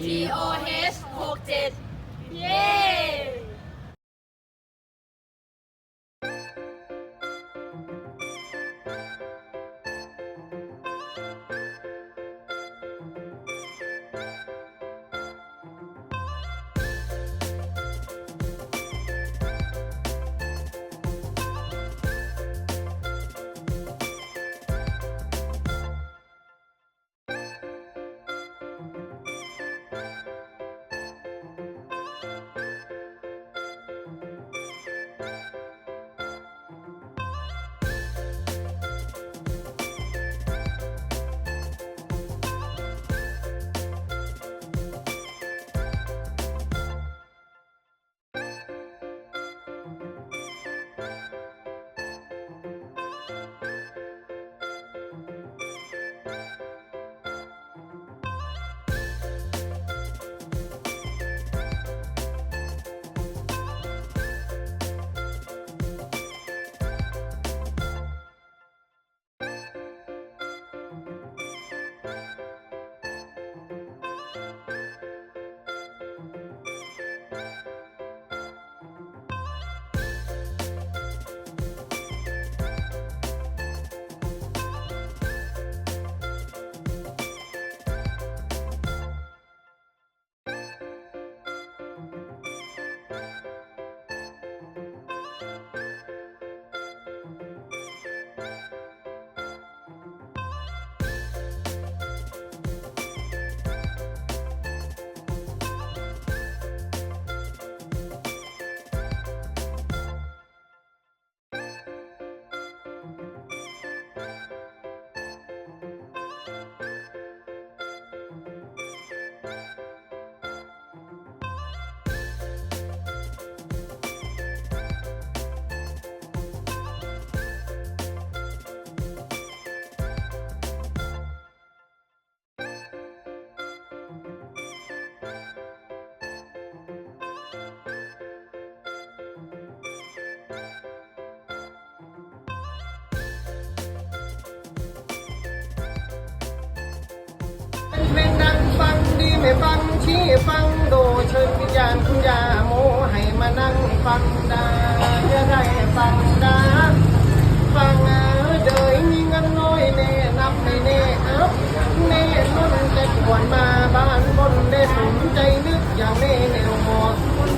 G O H 6 7เย้ เพลงดังฟังดีไม่ฟังชี้ฟังโดเชิญวิญญาณคุณยาโมให้มานั่งฟังดาจะได้ฟังดาฟังเออเดยมีเงินน้อยแน่นับไม่แน่เอับแน่นนจะชวนมาบ้านบนได้สนใจนึกอย่างแน่แนวหมอ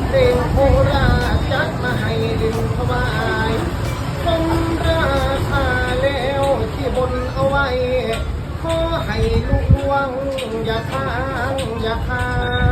เพลงโคราชจัดมาให้ดินถวายสมราคาแล้วที่บนเอาไว้ขอให้ลุก ล่วงอย่าค้างอย่าค้าง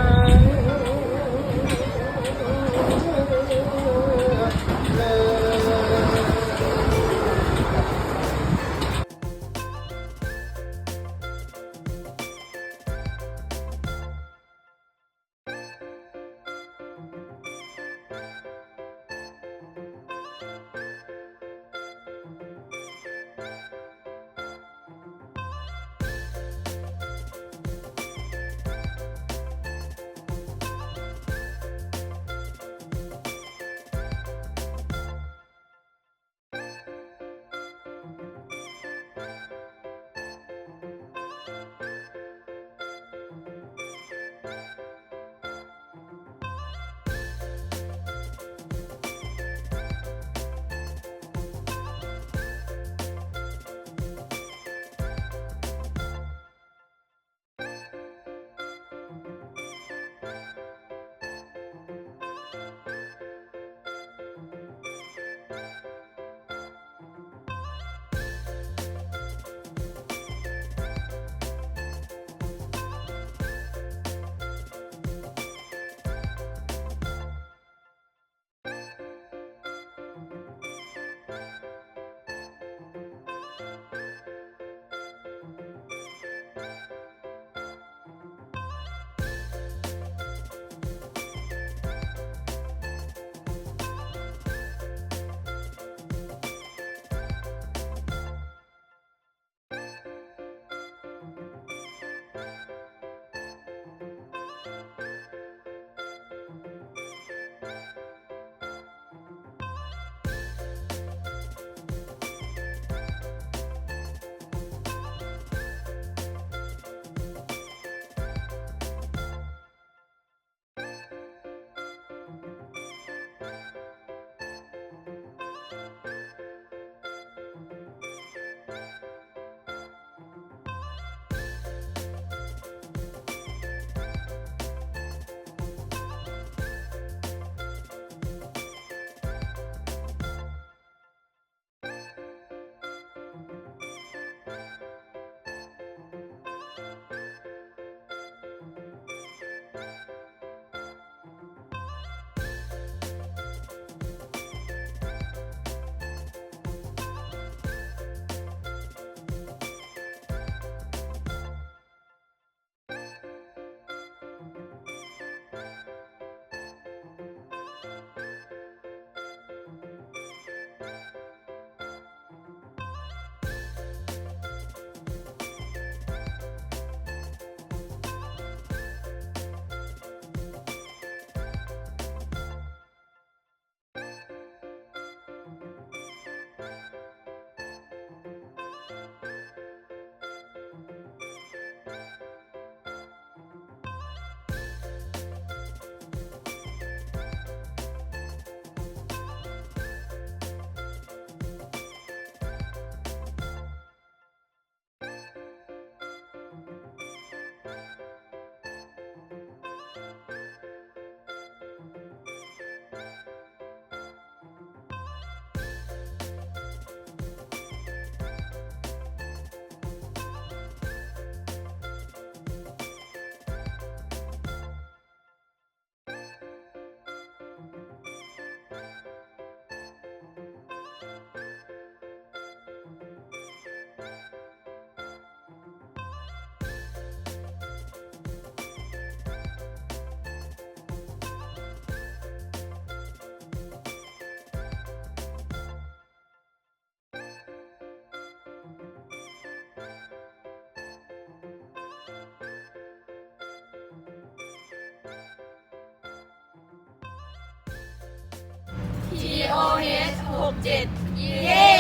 67เย้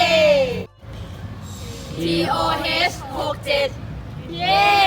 T O H 67เย้